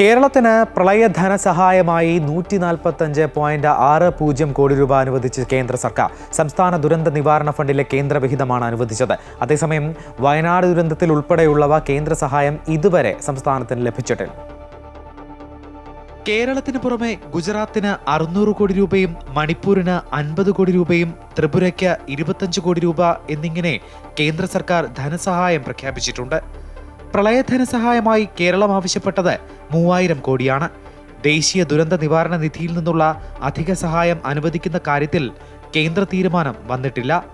കേരളത്തിന് പ്രളയ ധനസഹായമായി നൂറ്റി നാൽപ്പത്തഞ്ച് പോയിന്റ് ആറ് പൂജ്യം കോടി രൂപ അനുവദിച്ച് കേന്ദ്ര സർക്കാർ സംസ്ഥാന ദുരന്ത നിവാരണ ഫണ്ടിലെ കേന്ദ്ര വിഹിതമാണ് അനുവദിച്ചത്. അതേസമയം വയനാട് ദുരന്തത്തിൽ ഉൾപ്പെടെയുള്ളവ കേന്ദ്ര സഹായം ഇതുവരെ സംസ്ഥാനത്തിന് ലഭിച്ചിട്ടില്ല. കേരളത്തിന് പുറമെ ഗുജറാത്തിന് അറുന്നൂറ് കോടി രൂപയും മണിപ്പൂരിന് അൻപത് കോടി രൂപയും ത്രിപുരയ്ക്ക് ഇരുപത്തഞ്ച് കോടി രൂപ എന്നിങ്ങനെ കേന്ദ്ര സർക്കാർ ധനസഹായം പ്രഖ്യാപിച്ചിട്ടുണ്ട്. പ്രളയ ധനസഹായമായി കേരളം ആവശ്യപ്പെട്ടത് മൂവായിരം കോടിയാണ്. ദേശീയ ദുരന്ത നിവാരണ നിധിയിൽ നിന്നുള്ള അധിക സഹായം അനുവദിക്കുന്ന കാര്യത്തിൽ കേന്ദ്ര തീരുമാനം വന്നിട്ടില്ല.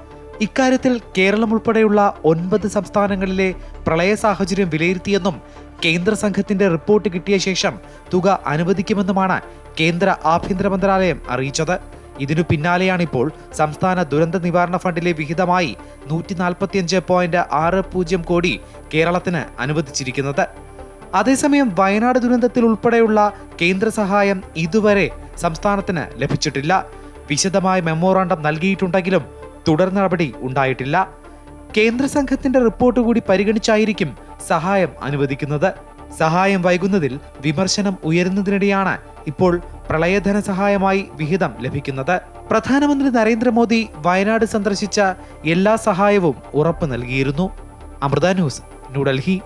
ഇക്കാര്യത്തിൽ കേരളം ഉൾപ്പെടെയുള്ള ഒൻപത് സംസ്ഥാനങ്ങളിലെ പ്രളയ സാഹചര്യം വിലയിരുത്തിയെന്നും കേന്ദ്ര സംഘത്തിന്റെ റിപ്പോർട്ട് കിട്ടിയ ശേഷം തുക അനുവദിക്കുമെന്നുമാണ് കേന്ദ്ര ആഭ്യന്തര മന്ത്രാലയം അറിയിച്ചത്. ഇതിനു പിന്നാലെയാണിപ്പോൾ സംസ്ഥാന ദുരന്ത നിവാരണ ഫണ്ടിലെ വിഹിതമായി നൂറ്റി നാൽപ്പത്തിയഞ്ച് പോയിന്റ് ആറ് പൂജ്യം കോടി കേരളത്തിന് അനുവദിച്ചിരിക്കുന്നത്. അതേസമയം വയനാട് ദുരന്തത്തിൽ ഉൾപ്പെടെയുള്ള കേന്ദ്ര സഹായം ഇതുവരെ സംസ്ഥാനത്തിന് ലഭിച്ചിട്ടില്ല. വിശദമായ മെമ്മോറാണ്ടം നൽകിയിട്ടുണ്ടെങ്കിലും തുടർ നടപടി ഉണ്ടായിട്ടില്ല. കേന്ദ്ര സംഘത്തിന്റെ റിപ്പോർട്ട് കൂടി പരിഗണിച്ചായിരിക്കും സഹായം അനുവദിക്കുന്നത്. സഹായം വൈകുന്നതിൽ വിമർശനം ഉയരുന്നതിനിടെയാണ് ഇപ്പോൾ പ്രളയധന സഹായമായി വിഹിതം ലഭിക്കുന്നത്. പ്രധാനമന്ത്രി നരേന്ദ്രമോദി വയനാട് സന്ദർശിച്ച എല്ലാ സഹായവും ഉറപ്പു നൽകിയിരുന്നു. അമൃത ന്യൂസ് ന്യൂഡൽഹി.